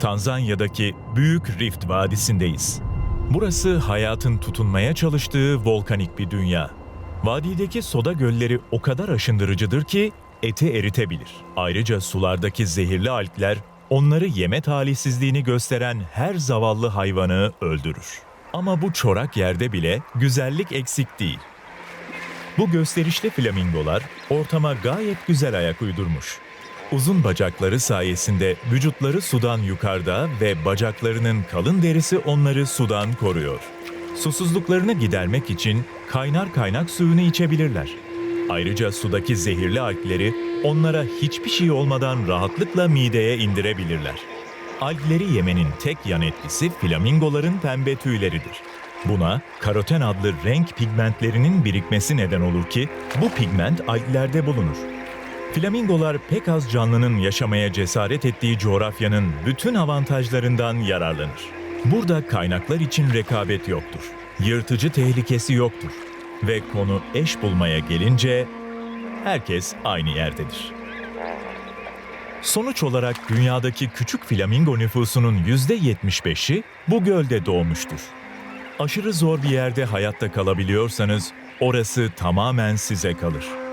Tanzanya'daki Büyük Rift Vadisi'ndeyiz. Burası hayatın tutunmaya çalıştığı volkanik bir dünya. Vadideki soda gölleri o kadar aşındırıcıdır ki eti eritebilir. Ayrıca sulardaki zehirli algler onları yeme talihsizliğini gösteren her zavallı hayvanı öldürür. Ama bu çorak yerde bile güzellik eksik değil. Bu gösterişli flamingolar ortama gayet güzel ayak uydurmuş. Uzun bacakları sayesinde vücutları sudan yukarıda ve bacaklarının kalın derisi onları sudan koruyor. Susuzluklarını gidermek için kaynar kaynak suyunu içebilirler. Ayrıca sudaki zehirli algleri onlara hiçbir şey olmadan rahatlıkla mideye indirebilirler. Algleri yemenin tek yan etkisi flamingoların pembe tüyleridir. Buna karoten adlı renk pigmentlerinin birikmesi neden olur ki bu pigment alglerde bulunur. Flamingolar pek az canlının yaşamaya cesaret ettiği coğrafyanın bütün avantajlarından yararlanır. Burada kaynaklar için rekabet yoktur. Yırtıcı tehlikesi yoktur. Ve konu eş bulmaya gelince herkes aynı yerdedir. Sonuç olarak dünyadaki küçük flamingo nüfusunun %75'i bu gölde doğmuştur. Aşırı zor bir yerde hayatta kalabiliyorsanız orası tamamen size kalır.